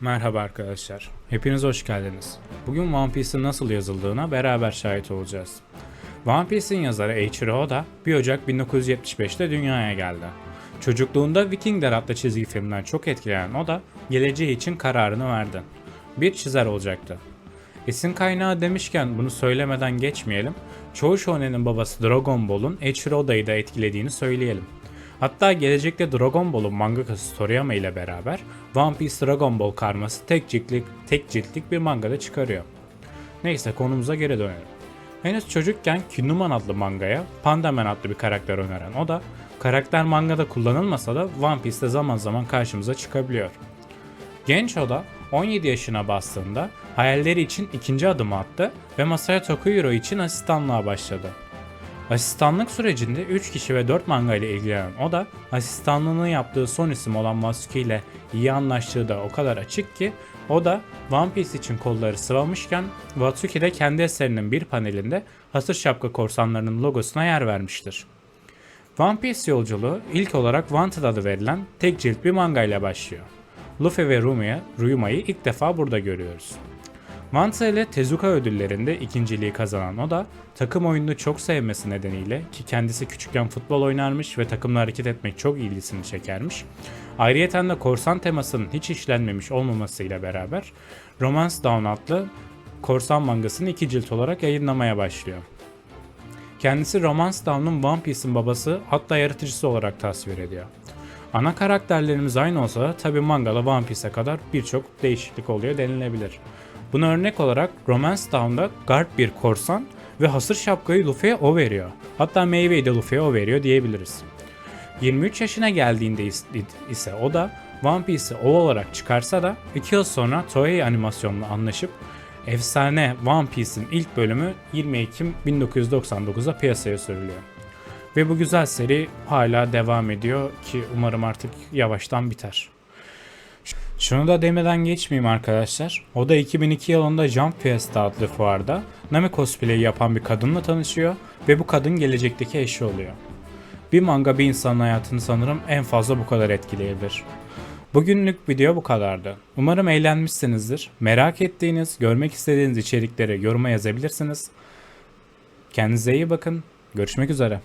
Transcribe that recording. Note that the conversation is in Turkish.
Merhaba arkadaşlar. Hepiniz hoş geldiniz. Bugün One Piece'in nasıl yazıldığına beraber şahit olacağız. One Piece'in yazarı Eiichiro Oda 1 Ocak 1975'te dünyaya geldi. Çocukluğunda Vikingler adlı çizgi filmden çok etkilenen Oda, geleceği için kararını verdi. Bir çizer olacaktı. Esin kaynağı demişken bunu söylemeden geçmeyelim. Çoğu shonen'in babası Dragon Ball'un Eiichiro Oda'yı da etkilediğini söyleyelim. Hatta gelecekte Dragon Ball'un mangakası Toriyama ile beraber One Piece Dragon Ball karması tek ciltlik, tek ciltlik bir mangada çıkarıyor. Neyse konumuza geri dönelim. Henüz çocukken Kinuman adlı mangaya Pandaman adlı bir karakter öneren o da karakter mangada kullanılmasa da One Piece'te zaman zaman karşımıza çıkabiliyor. Genç Oda 17 yaşına bastığında hayalleri için ikinci adım attı ve Masaya Tokuyuro için asistanlığa başladı. Asistanlık sürecinde 3 kişi ve 4 manga ile ilgilenen o da asistanlığını yaptığı son isim olan Masuke ile iyi anlaştığı da o kadar açık ki o da One Piece için kolları sıvamışken Watsuki de kendi eserinin bir panelinde hasır şapka korsanlarının logosuna yer vermiştir. One Piece yolculuğu ilk olarak Wanted adı verilen tek cilt bir manga ile başlıyor. Luffy ve Rumia, Ryuma'yı ilk defa burada görüyoruz. Manta ile Tezuka ödüllerinde ikinciliği kazanan o da takım oyununu çok sevmesi nedeniyle ki kendisi küçükken futbol oynarmış ve takımla hareket etmek çok ilgisini çekermiş. Ayrıyeten de korsan temasının hiç işlenmemiş olmamasıyla beraber Romance Dawn adlı korsan mangasını iki cilt olarak yayınlamaya başlıyor. Kendisi Romance Dawn'un One Piece'in babası hatta yaratıcısı olarak tasvir ediyor. Ana karakterlerimiz aynı olsa da tabi mangada One Piece'e kadar birçok değişiklik oluyor denilebilir. Buna örnek olarak Romance Town'da Garp bir korsan ve hasır şapkayı Luffy'ye o veriyor. Hatta meyveyi de Luffy'ye o veriyor diyebiliriz. 23 yaşına geldiğinde is- ise o da One Piece'i o olarak çıkarsa da 2 yıl sonra Toei animasyonla anlaşıp efsane One Piece'in ilk bölümü 20 Ekim 1999'da piyasaya sürülüyor. Ve bu güzel seri hala devam ediyor ki umarım artık yavaştan biter. Şunu da demeden geçmeyeyim arkadaşlar. O da 2002 yılında Jump Fiesta adlı fuarda Nami cosplay yapan bir kadınla tanışıyor ve bu kadın gelecekteki eşi oluyor. Bir manga bir insanın hayatını sanırım en fazla bu kadar etkileyebilir. Bugünlük video bu kadardı. Umarım eğlenmişsinizdir. Merak ettiğiniz, görmek istediğiniz içerikleri yoruma yazabilirsiniz. Kendinize iyi bakın. Görüşmek üzere.